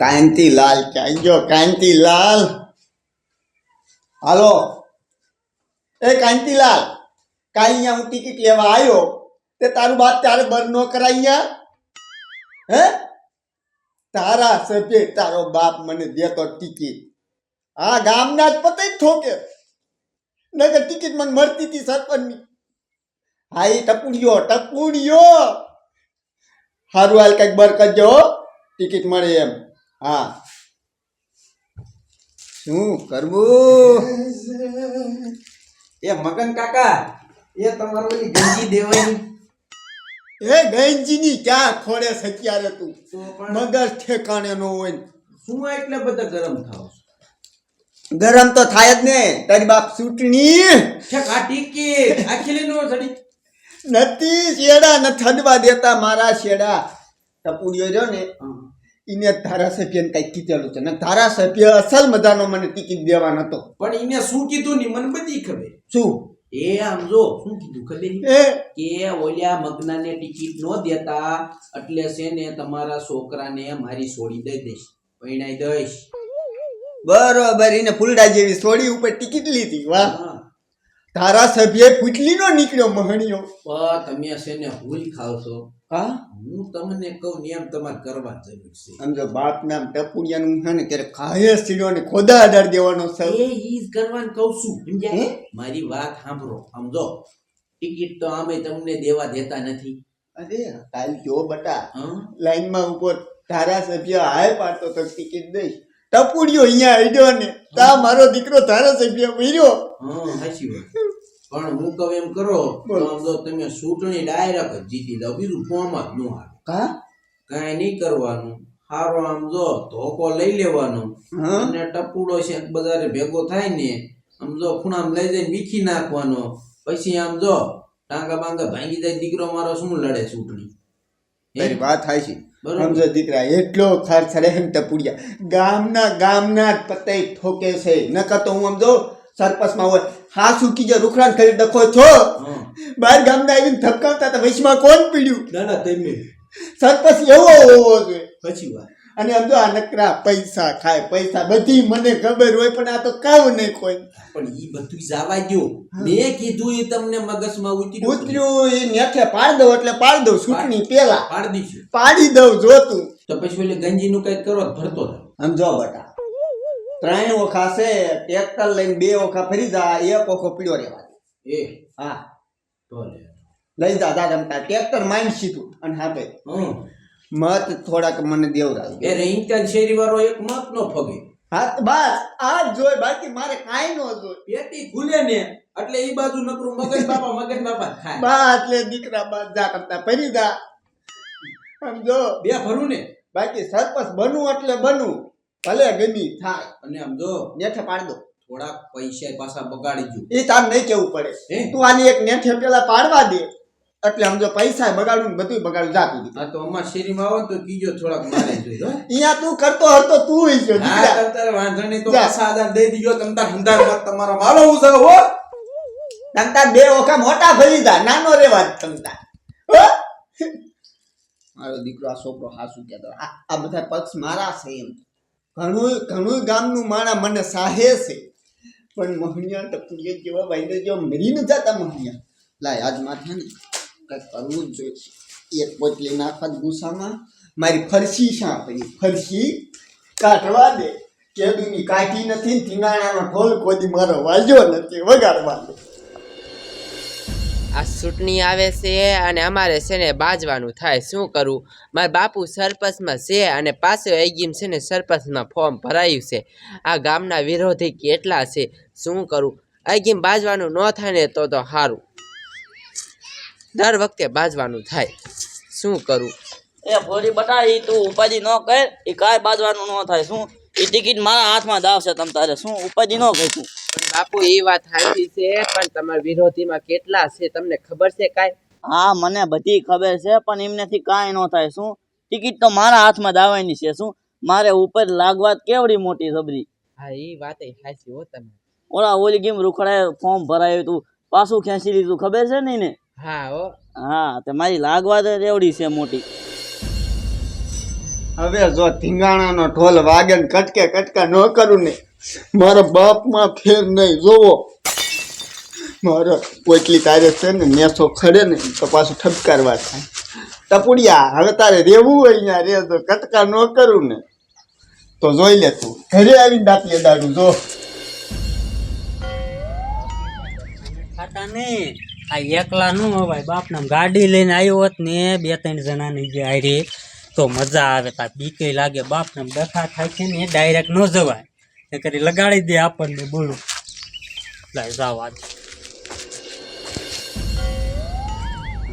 કાંતિલાલ ક્યાં? ગયો કાંતિલાલ હાલો. એ કાંતિલાલ કાલ અહીંયા હું ટિકિટ લેવા આવ્યો તે તારું બાપ તારે બર ન કરાય હે? તારા સભ્ય તારો બાપ મને દેતો ટિકિટ. આ ગામના જ પતે ઠોકે. નગર ટિકિટ મને મળતી હતી સરપંચની. હા એ ટપુડિયો ટપુડિયો. સારું હાલ કંઈક બર કરજો ટિકિટ મળે એમ. હા. શું કરવું? એ મગન કાકા એ તમારો ઓલી ગંજી દેવાની એ ગંજીની ક્યાં ખોડે સત્યારે તું? મગર ઠેકાણે નો હોય શું એટલે બધા ગરમ થાવ ગરમ તો થાય જ ને. તારી બાપ ચૂંટણી. આ ટિકિટ આખી નો સડી નથી શેડા ન થડવા દેતા મારા શેડા ટપુડિયો રહ્યો ને એને ધારાસભ્યને કઈ કીધેલું છે. ને ધારાસભ્ય અસલ મજાનો મને ટિકિટ દેવા નતો પણ એને શું કીધું ની? મને બધી ખબર. શું? એ આમ જો શું કીધું ખબર? કે ઓલ્યા મગનાને ટિકિટ નો દેતા એટલે છે ને તમારા છોકરાને મારી છોડી દઈ દઈશ. પૈણાઈ દઈશ. બરોબર એને ફૂલડા જેવી સોડી ઉપર ટિકિટ લીધી. વાહ. ધારાસભ્ય ફૂટલી નો નીકળ્યો મહણીયો તમે છે ને ભૂલ ખાવ છો. હા? હું તમને કહું નિયમ તમારે કરવા જરૂર છે. સમજો બાપ નામ ટપુડિયાનું છે ને ત્યારે ખાય સીડો ને ખોદા આધાર દેવાનો છે. એ ઈ કરવાનું કહું છું સમજ્યા? હે? મારી વાત સાંભળો. સમજો ટિકિટ તો અમે તમને દેવા દેતા નથી. અરે કાલ જો બટા? લાઈનમાં ઊભો ધારાસભ્ય હાય પાડતો તો ટિકિટ દઈશ. ટપુડિયો અહીંયા આવ્યો ને તા મારો દીકરો ધારાસભ્ય મર્યો હા સાચી વાત. પણ હું કહું એમ કરો તો. તમે ચૂંટણી ડાયરેક્ટ જીતી દો બીજું ફોર્મ જ ન આવે. કા કાંઈ નહીં કરવાનું. હારો આમ જો ધોકો લઈ લેવાનો. હા? અને ટપુડો છે બજારે ભેગો થાય ને આમ જો ખૂણામ લઈ જઈને વીખી નાખવાનો. પછી આમ જો ટાંગા બાંગા ભાંગી જાય દીકરો મારો શું લડે ચૂંટણી? હે? વાત થાય છે. સમજો દીકરા એટલો ખર્ચ ને ટપુડિયા. ગામના ગામના જ પતે ઠોકે છે. નકર તો હું સમજો સરપસમાં હોય. હા શું કીજો રૂખડાને કરી ડખો છો. બહાર ગામના આવીને ધબકાવતા હતા વૈશમાં કોણ પીડ્યું? ના ના તેમને. સરપસ એવો હોવો જોઈએ. પછી વાત. અને આમ જો આ નકરા પૈસા ખાય પૈસા બધી મને ખબર હોય પણ આ તો કાવ નહીં કોઈ. પણ ઈ બધું જવા ગયો મેં કીધું એ તમને મગજમાં ઉતર્યું ઉતર્યું એ નેઠે પાડ દઉં એટલે પાડ દઉં ચૂંટણી પેલા પાડી દઈશું. પાડી દઉં જોતું. તો પછી ઓલી ગંજી નું કંઈક કરો ભરતો આમ જો બટા ત્રણ ઓખા છે ટ્રેક્ટર લઈને બે ઓખા ફરી જા એક ઓખો પીળો રહેવા એ? હા. લઈ જા દાદા રમતા ટ્રેક્ટર માઇન્ડ સીધું અને હા ભાઈ મત થોડાક મને દેવરાજ એ રેંચાન શેરી વાળો એક મત નો ફગે. હા તો બસ આ જ જોઈ બાકી મારે કાઈ નો જોઈ પેટી ખુલે ને એટલે ઈ બાજુ નકરું મગજ બાપા મગજ બાપા ખાય. બા એટલે દીકરા બા જા કરતા ફરી જા. સમજો બે ભરું ને. બાકી સરપંચ બનવું એટલે બનવું. ભલે ગમી. થાય અને સમજો નેઠે પાડ દો. થોડા પૈસા પાછા બગાડી જો એ તાર નહીં કેવું પડે. તું આની એક નેઠે પેલા પાડવા દે. એટલે સમજો પૈસા બગાડું બધું બગાડું જાતું દીધું. હા તો અમાર શેરીમાં આવો તો કીજો થોડાક મારે જોઈ અહીંયા તું કરતો હતો તું હોય છે હા વાંધો નહીં તો પાછા આધાર દઈ દીજો તમ તાર હંધાર મત તમારા માલો હું. છે હો તમતાર બે ઓખા મોટા ભરી દા નાનો રેવા વાત તમતાર હો? મારો દીકરો આ છોકરો હાસુ કહેતો આ બધા પક્ષ મારા છે એમ. ઘણું ઘણું ગામનું માણા મને સાહે છે. પણ મહણિયા ટપુડિયા જેવા ભાઈને જેવા મરીને જતા મહણિયા લાય, આજ માથે ને કંઈક કરવું જ જોઈએ. એક પોટલી નાખત ગુસ્સામાં મારી ફરસી શા પડી. ફરસી કાઢવા દે. કેદુની કાઢી નથી ને ટીંગાણાનો ઢોલ કોદી મારો વાજ્યો નથી, વગાડવા દે. આ ચૂંટણી આવે છે અને અમારે છે ને બાજવાનું થાય. શું કરવું મારા બાપુ સરપંચમાં છે અને પાછો એગીમ છે ને સરપંચમાં ફોર્મ ભરાયું છે. આ ગામના વિરોધી કેટલા છે? શું કરું? એગીમ બાજવાનું ન થાય ને તો તો સારું દર વખતે બાજવાનું થાય. શું કરવું એ ભોળી બટા એ તું ઉપાધિ ન કર. એ કાંઈ બાજવાનું ન થાય. શું? એ ટિકિટ મારા હાથમાં દાવશે તમ તારે. શું? ઉપાધિ ન કર બાપુ એ વાત સાચી છે પણ તમારા વિરોધીમાં કેટલા છે તમને ખબર છે કાંઈ? હા મને બધી ખબર છે પણ એમનેથી કાંઈ ન થાય. શું? ટિકિટ તો મારા હાથમાં દાવાની છે. શું? મારે ઉપર લાગવાત કેવડી મોટી સબરી હા એ વાત સાચી હો તમે. ઓલા ઓલી ગેમ રૂખડાએ ફોર્મ ભરાયું તું. પાછું ખેંચી લીધું. ખબર છે ને હા હો. હા તે મારી લાગવાત જ એવડી છે મોટી. હવે જો ધીંગાણાનો ઢોલ વાગે ને કટકે કટકા ન કરું ને મારા બાપમાં ફેર નહીં, જોવો. મારો પોટલી તારે છે ને નેસો ખડે ને તો પાછું ઠપકારવા થાય. ટપુડિયા, હવે તારે રહેવું હોય અહીંયા, રે તો કટકા ન કરું ને. તો જોઈ લે તું. ઘરે આવીને દાંતીએ દાડું જો. આ એકલા નું હવાય બાપના ગાડી લઈને આવ્યો હોત ને બે ત્રણ જણાની જે હારી, તો મજા આવે તા બીકે લાગે, બાપને દખા થાય છે ને ડાયરેક્ટ ન જવાય. એ કરી લગાડી દે આપણને, બોલું. લાય, જાવ આજ.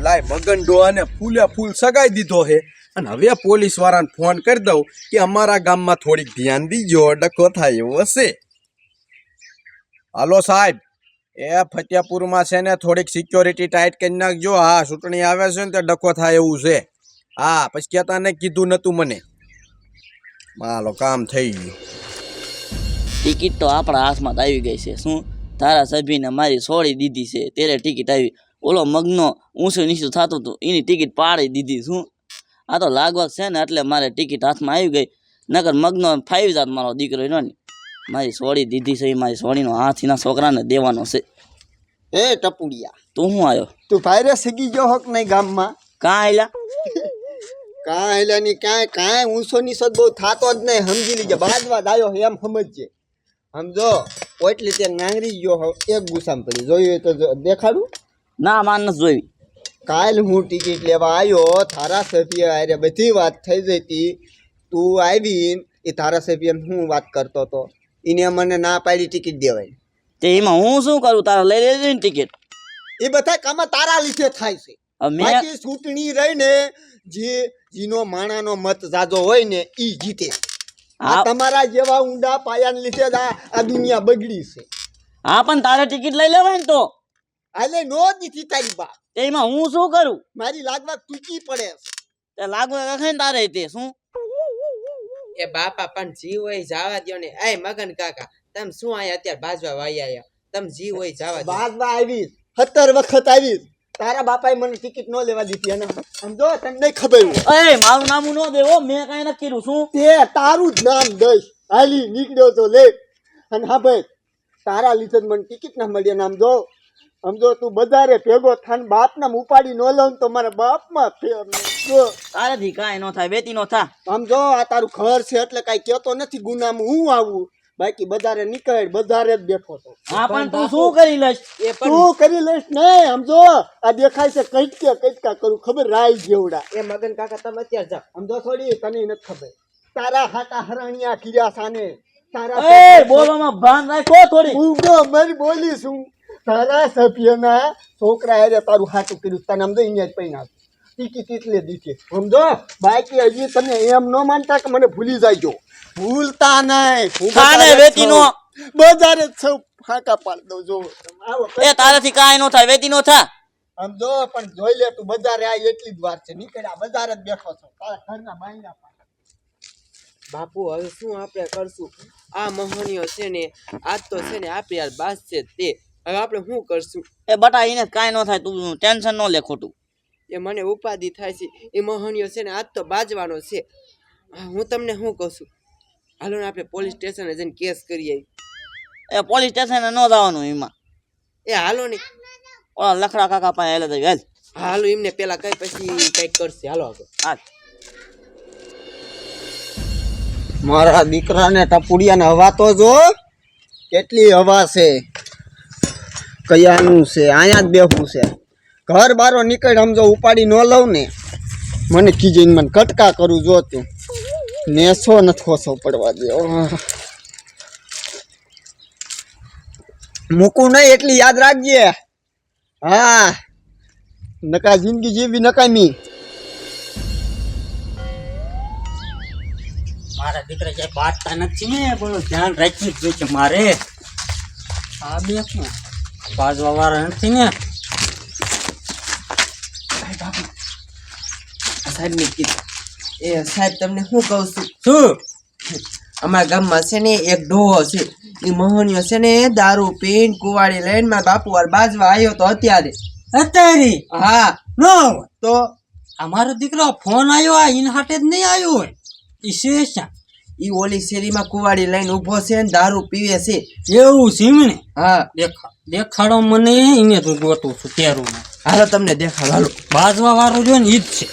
લાય, મગન ડોહાને ફૂલે ફૂલ સગાઈ દીધો હે. અને હવે પોલીસ વાળાને ફોન કરી દઉં કે અમારા ગામમાં થોડીક ધ્યાન દીજો ડખો થાય એવો હશે. હાલો સાહેબ, એ ફતેપુરમાં છે ને થોડીક સિક્યોરિટી ટાઈટ કરી નાખજો. હા, ચૂંટણી આવે છે ને તે ડખો થાય એવું છે. હા, પછી કહેતા ને કીધું નહોતું મને. માલો કામ થઈ ગયું. ટિકિટ તો આપણા હાથમાં જ આવી ગઈ છે. શું? ધારાસભ્યને મારી છોડી દીધી છે. ત્યારે ટિકિટ આવી. ઓલો મગનો ઊંચું નીચું થતું હતું એની ટિકિટ પાડી દીધી. શું? આ તો લાગવગ છે ને એટલે મારે ટિકિટ હાથમાં આવી ગઈ. નકર મગનો ફાઈવ જાત મારો દીકરો એનો ને. મારી છોડી દીધી છે એ મારી છોડીનો હાથ એના છોકરાને દેવાનો છે. એ ટપુડિયા. તું શું આવ્યો તું ભાઈરે સગી ગયો હોક નહીં ગામમાં? કાં આયલા? કાં આયલા ની કાંઈ કાંઈ ઊંચો નીચો બહુ થાતો જ નહીં. સમજી લીજે બાદવાદ આવ્યો એમ સમજજે. સમજો પોટલી તે નાંગરી ગયો હોવ એક ગુસ્સામાં પડી. જોયું તો દેખાડું? ના માન નથી જોઈ. કાલ હું ટિકિટ લેવા આવ્યો ધારાસભ્ય અરે બધી વાત થઈ જઈ તું આવી એ ધારાસભ્ય હું વાત કરતો હતો? એને મને ના પાડી ટિકિટ દેવાય. તે એમાં હું શું કરું? તારા લઈ લેજે ને ટિકિટ. એ બધા કામ તારા લીધે થાય છે. બાકી ચૂંટણી રહીને જે જીનો માણાનો મત જાજો હોય ને એ જીતે. આ હા તમારા જેવા ઊંડા પાયાને લીધે જ આ દુનિયા બગડી છે. હા પણ તારે ટિકિટ લઈ લેવાય ને તો. આલે નો દીધી તારી બા એમાં હું શું કરું? મારી લાગવા તૂટી પડે તે લાગવા કખાય ને તારે તે શું? એ બાપા પણ જીવ હોય જવા દ્યો ને. એ મગન કાકા તમે શું આયા અત્યારે બાજવા વાયા આયા? તમે જીવ હોય જવા બાજવા આવીશ સત્તર વખત આવીશ. તારા બાપાએ મને ટિકિટ ન લેવા દીધી અને સમજો તને નહીં ખબર એ મારું નામ ન દેવો મેં કાંઈ નક્કી કર્યું શું? તે તારું જ નામ દઈશ. હાલી નીકળ્યો તો લે. અને હા ભાઈ તારા લીધે જ મને ટિકિટ ના મળી નામ જો. સમજો તું બજારે ભેગો થાન બાપના ઉપાડી ન લઉં તો મારા બાપમાં ફેર તારેથી કાંઈ ન થાય વેતી નો થા. સમજો આ તારું ઘર છે એટલે કાંઈ કહેતો નથી ગુનામાં હું આવું? બાકી બધારે નીકળ બધારે જ બેઠો તો હા પણ તું શું કરી લઈશ? એ તું કરી લઈશ ને સમજો? આ દેખાય છે કંઈક રાય કરું ખબર? રાય જેવડા. એ મગન કાકા તમે અત્યારે જા સમજો થોડી? તને નથી ખબર. તારા હાટા હરણિયા કીર્યા સાને તારા એ બોલવામાં ભાન રાખો થોડી. હું તો મરી બોલી છું તારા સભ્યના છોકરા એ તારું હાટું કર્યું. તને સમજો અહીંયા જ પૈણા ટિકિટ એટલે દીધી સમજો? બાકી હજી તમે એમ ન માનતા કે મને ભૂલી જાયજો. ભૂલતા નહીં. હું વેતીનો બજારે જ નો. છું. બજારે જ છું ફાંકા પાડી દઉં. જો એ તારાથી કાંઈ ન થાય વેતી નો થા. સમજો? પણ જોઈ લે તું બજારે આ એટલી જ વાર છે. નીકળ્યા બજારે જ બેઠો છો. તારા ઘરના બાયના પાસે. બાપુ હવે શું આપણે કરશું? આ મહોનીઓ છે ને આજ તો છે ને આપણી યાર બાસ છે તે. હવે આપણે શું કરશું? એ બટા એને કાંઈ ન થાય તું ટેન્શન ન લે ખોટું. એ મને ઉપાધિ થાય છે. એ મહોનીઓ છે ને આજ તો બાજવાનો છે. હું તમને શું કહું છું? હાલો ને આપણે પોલીસ સ્ટેશને જઈને કેસ કરીએ એ પોલીસ સ્ટેશને ન જવાનું એમાં. એ હાલો ને. ઓલા લખડા કાકા પાસે હેલે જઈ હાલ. હાલો એમને પેલા કઈ પછી કંઈક કરશે. હાલો આગળ. હા મારા દીકરાને ટપુડિયાને હવા તો જો. કેટલી હવા છે. કયાનું છે? અહીંયા જ બેહું છે. ઘર બારો નીકળ સમજો ઉપાડી ન લઉં ને મને કીજીને મને કટકા કરું જો તું. નેસો નથી ખોસો પડવા દે મૂકું નહીં એટલી યાદ રાખજે. હા. નકા જિંદગી જીવી નકામી મારા દીકરા ક્યાંય બાટતા નથી ને બોલો ધ્યાન રાખી જ જોઈએ મારે. આ બે બાજવા વાળા નથી ને. સાહેબ ને કીધું. એ સાહેબ તમને શું કહું છું? શું? અમારા ગામમાં છે ને એક ડોહો છે. એ મહોનીયો છે ને દારૂ પીન કુવાડી લઈને મારા બાપુ વાર બાજવા આવ્યો તો અત્યારે. અત્યારે? હા. નો તો અમારો દીકરો ફોન આવ્યો આ ઇન હાટે જ નહીં આવ્યો હોય? ઈ શેષા એ ઓલી શેરીમાં કુવાડી લઈને ઊભો છે ને દારૂ પીવે છે. એવું સીમણે હા. દેખા દેખાડો મને એને તો ગોતું છું તેરું હાલો તમને દેખાડો. હાલો. બાજવા વાળું જો ને એ જ છે.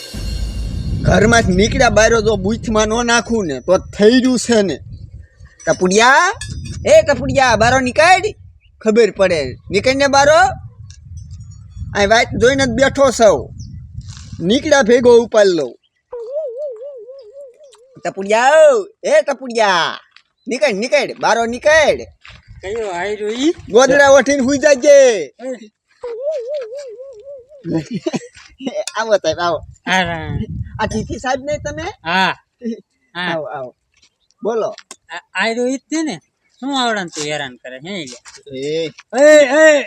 ઘરમાં નીકળ્યા બાયરો જો બૂથમાં ન નાખું ને તો થઈ ગયું છે ને. ટપુડિયા એ ટપુડિયા બારો નીકળ. ખબર પડે. નીકળીને બારો. આ વાત જોઈને જ બેઠો સૌ નીકળ્યા ભેગો ઉપાડ લઉં. ટપુડિયા એ ટપુડિયા નીકળ નીકળ. બારો નીકળ. કયો આયરો ઈ? ગોદડા ઓઠીને હુઈ જાજે. આવો સાહેબ આવો. આ આ ચીઠી સાહેબ નહીં તમે? હા. આવો આવો. બોલો. આ- ઈ જ છે ને? શું આવડે તું હેરાન કરે હે એ. એ એ.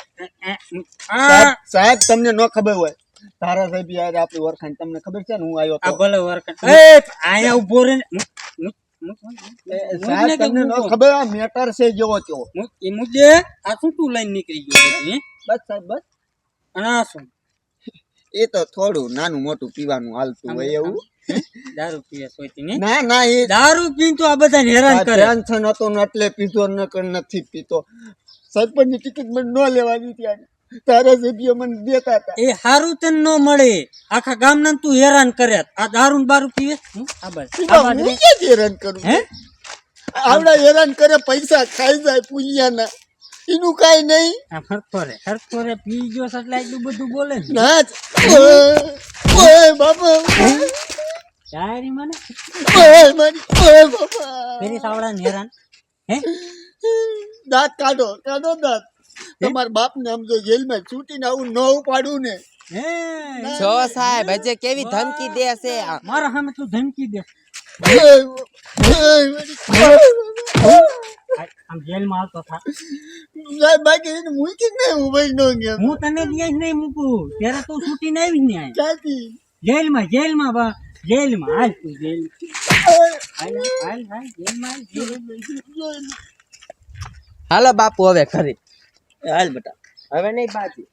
સાહેબ તમને ન ખબર હોય. તારા સાહેબ યાર આપણી ઓળખાણ. તમને ખબર છે ને હું આવ્યો આ તો ભલે વરકન એ આયા ઊભો રે ને. સાહેબ તમને ન ખબર આ મેટર છે જેવો તેવો. એ મુદ્દે આ શું તું લઈને નીકળી ગયો હે? બસ સાહેબ બસ. અને આ શું? એ તો થોડું નાનું મોટું પીવાનું હાલતું હોય એવું. દારૂ પીવે સોયતી ના? ના એ દારૂ પીને તો આ બધા હેરાન કરે. ટેન્શન હતો ને એટલે પીધો ન કર નથી પીતો. સરપંચની ટિકિટ મને ન લેવાની ત્યારે તારા સભ્યો મને દેતા હતા. એ હારું તને ન મળે. આખા ગામના તું હેરાન કરે. આ દારૂ ને બારૂ પીવે? આ. હું હેરાન કરું? હે? આવડા હેરાન કરે પૈસા ખાઈ જાય પુણ્યાના. એનું કાંઈ નહીં. આ ફરતો રે ફરતો રે પી ગયો એટલે એટલું બધું બોલે ને ના જ. ઓય, બાપા. ડાયરી મને? ઓય મારી ઓય બાપા. ફેરી સાવડા નેરાન હે? દાંત કાઢો કાઢો દાંત. તમારા બાપ ને આમ જો જેલમાં છૂટીને આવું ન ઉપાડું ને. જો સાહેબ હજે કેવી ધમકી દે છે? મારા સામે તું ધમકી દે. આમ જેલમાં આવતો થા. બાકી એને મૂકી જ નહીં ઊભા નો ગયા. હું તને ત્યાં નહીં મૂકું. ત્યારે તું છૂટીને આવી ને આય. ક્યાંથી જેલમાં જેલમાં બા. જેલમાં. હાલ તું જેલમાં ઓય, હાલ હાલ હાલ. જેલમાં હાલ હાલો બાપુ હવે ખરી. હાલ બેટા. હવે નહીં બાજી